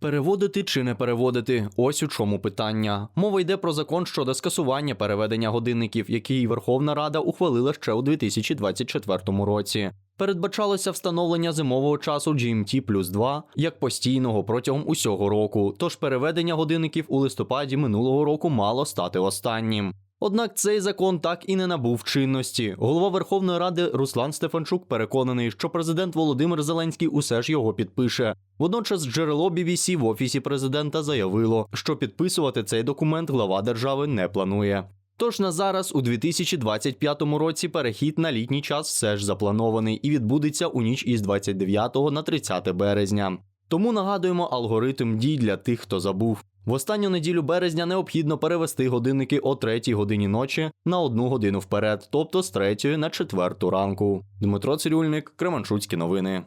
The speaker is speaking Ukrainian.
Переводити чи не переводити? Ось у чому питання. Мова йде про закон щодо скасування переведення годинників, який Верховна Рада ухвалила ще у 2024 році. Передбачалося встановлення зимового часу GMT плюс 2 як постійного протягом усього року. Тож переведення годинників у листопаді минулого року мало стати останнім. Однак цей закон так і не набув чинності. Голова Верховної Ради Руслан Стефанчук переконаний, що президент Володимир Зеленський усе ж його підпише. Водночас джерело BBC в офісі президента заявило, що підписувати цей документ глава держави не планує. Тож на зараз, у 2025 році, перехід на літній час все ж запланований і відбудеться у ніч із 29 на 30 березня. Тому нагадуємо алгоритм дій для тих, хто забув. В останню неділю березня необхідно перевести годинники о 3 годині ночі на одну годину вперед, тобто з 3 на 4 ранку. Дмитро Цирюльник, Кременчуцькі новини.